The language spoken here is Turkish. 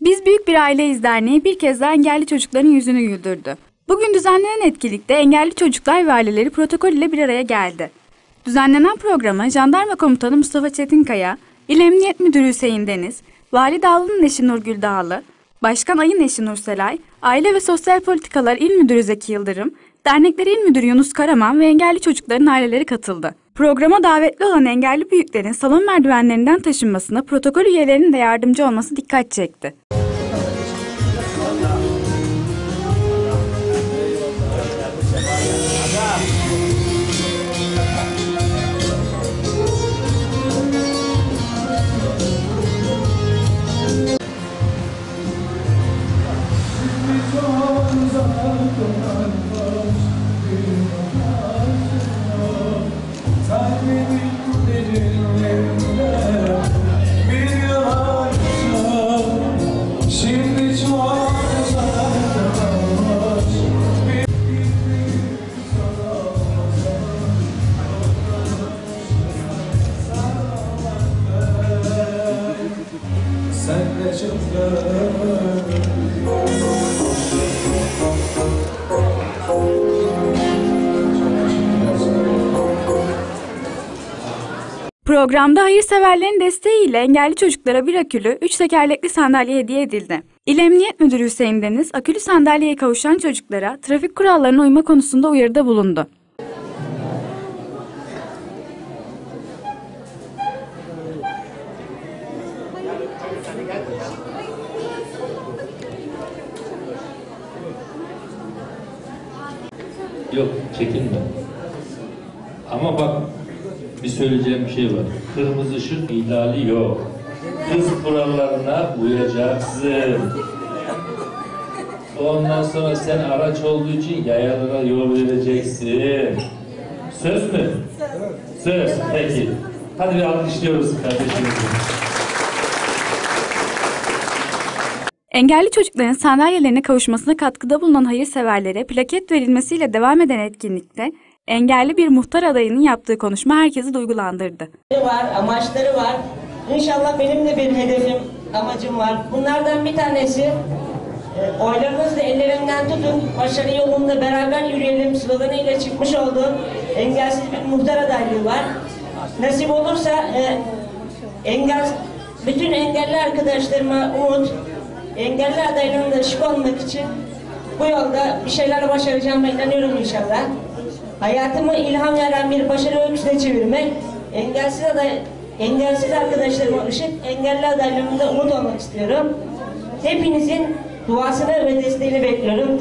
Biz Büyük Bir Aileyiz Derneği bir kez daha engelli çocukların yüzünü güldürdü. Bugün düzenlenen etkinlikte engelli çocuklar ve aileleri protokol ile bir araya geldi. Düzenlenen programa Jandarma Komutanı Mustafa Çetinkaya, İl Emniyet Müdürü Hüseyin Deniz, Vali Dağlı'nın eşi Nurgül Dağlı, Başkan Ay'ın eşi Nurselay, Aile ve Sosyal Politikalar İl Müdürü Zeki Yıldırım, Dernekleri İl Müdürü Yunus Karaman ve engelli çocukların aileleri katıldı. Programa davetli olan engelli büyüklerin salon merdivenlerinden taşınmasına protokol üyelerinin de yardımcı olması dikkat çekti. Sen de Programda hayırseverlerin desteğiyle engelli çocuklara bir akülü, üç tekerlekli sandalye hediye edildi. İl Emniyet Müdürü Hüseyin Deniz, akülü sandalyeye kavuşan çocuklara trafik kurallarına uyma konusunda uyarıda bulundu. Yok çekinme. Ama bak bir söyleyeceğim bir şey var. Kırmızı ışık ihlali yok. Hız kurallarına uyacaksın. Ondan sonra sen araç olduğu için yayalara yol vereceksin. Söz mü? Söz. Peki. Hadi bir alkışlıyoruz kardeşimizi. Engelli çocukların sandalyelerine kavuşmasına katkıda bulunan hayırseverlere plaket verilmesiyle devam eden etkinlikte engelli bir muhtar adayının yaptığı konuşma herkesi duygulandırdı. var, amaçları var. İnşallah benim de bir hedefim, amacım var. Bunlardan bir tanesi e, oylarınızla ellerinden tutun, başarı yolunda beraber yürüyelim sloganıyla çıkmış olduğum engelsiz bir muhtar adaylığı var. Nasip olursa e, engel, bütün engelli arkadaşlarıma umut, engelli adaylığında ışık olmak için bu yolda bir şeyler başaracağıma inanıyorum inşallah. Hayatımı ilham veren bir başarı öyküsüne çevirmek, engelsiz aday, engelsiz arkadaşlarıma ışık, engelli adaylığımda umut olmak istiyorum. Hepinizin duasını ve desteğini bekliyorum.